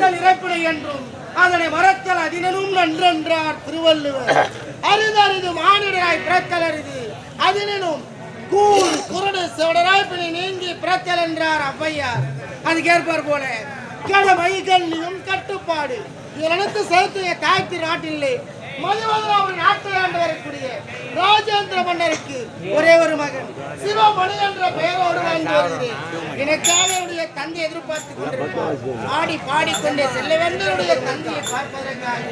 மறத்தல் இறப்பினை என்றும் அதனை மறத்தல் அதினும் நன்றென்றார் திருவள்ளுவர். அரிது அரிது மானிடராய் பிறத்தல் அரிது அதினும் கூழ் குரடு செவடராய் பிணை நீங்கி பிறத்தல் என்றார் ஔவையார். அதுக்கேற்பார் போல கடமை கண்ணியும் கட்டுப்பாடு. இதில் சேர்த்து தாய்த்து நாட்டில்லை மதுவதன் அவர் நாட்டை ஆண்டு வரக்கூடிய ராஜேந்திர மன்னருக்கு ஒரே ஒரு மகன். சிவமணி என்ற பெயரோடு வாழ்ந்து வருகிறேன் எனக்காக என்னுடைய தந்தை எதிர்பார்த்து கொண்டிருப்பார் ஆடி பாடிக்கொண்டே செல்ல வேண்டிய தந்தையை பார்ப்பதற்காக